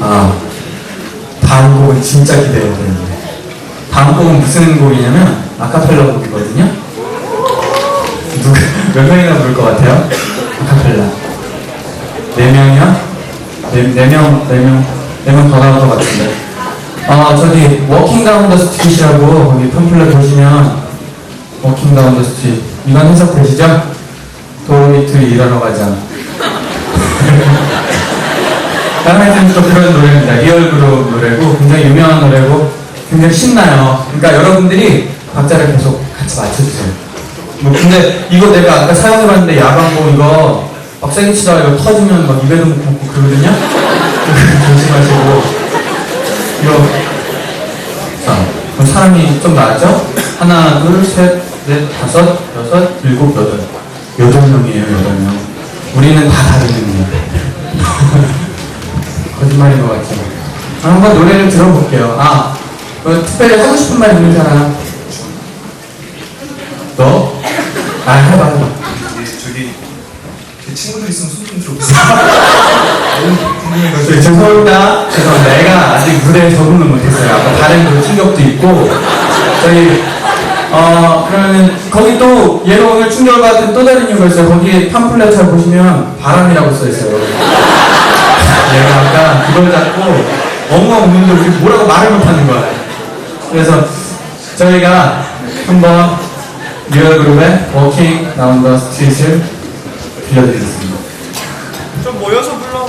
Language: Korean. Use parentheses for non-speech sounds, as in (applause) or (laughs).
아, 다음 곡은 진짜 기대되거든요. 다음 곡은 무슨 곡이냐면 아카펠라 곡이거든요. 누구 몇 명이나 부를 것 같아요? 아카펠라. 네 명이요? 네, 네 명, 네 명, 네 명더 나올 것 같은데. 아, 저기 워킹 다운 더 스트릿이라고 거기 팜플렛 보시면 워킹 다운 더 스트릿 이건 해석 되시죠? 도로미트 일하러 가자. (laughs) 또 그런 노래입니다. 리얼그룹 노래고 굉장히 유명한 노래고 굉장히 신나요. 그러니까 여러분들이 박자를 계속 같이 맞춰주세요. 뭐 근데 이거 내가 아까 사용해봤는데 야광고 이거 막 세게 치다가 이거 터지면 막 입에도 못 먹고 그러거든요. (laughs) 조심하시고 이거 자 사람이 좀 나았죠? 하나 둘 셋 넷 다섯 여섯 일곱 여덟 여덟 명이에요 여덟 명. 우리는 다 명이에요. 거짓말인 것 같죠? 아, 한번 노래를 들어볼게요. 아, 뭐, 특별히 하고 싶은 말 있는 사람? 너? 아, 해봐, 해봐. 예, 저기 제 친구들 있으면 손좀 들어보세요. 네, 죄송합니다. 죄송합니다. 애가 아직 무대에 적응을 못했어요. 아까 다른 그 충격도 있고. 저희, 어, 그러면, 거기 또, 얘가 오늘 충격을 받은 또 다른 이유가 있어요. 거기 팜플렛 잘 보시면 바람이라고 써있어요. 얘가 아까 그걸 잡고 엉엉 우는데 우리 뭐라고 말을 못하는 거야. 그래서 저희가 한번 뉴얼그룹의 워킹 나온 더 스트릿을 들려드리겠습니다. 좀 모여서 불러.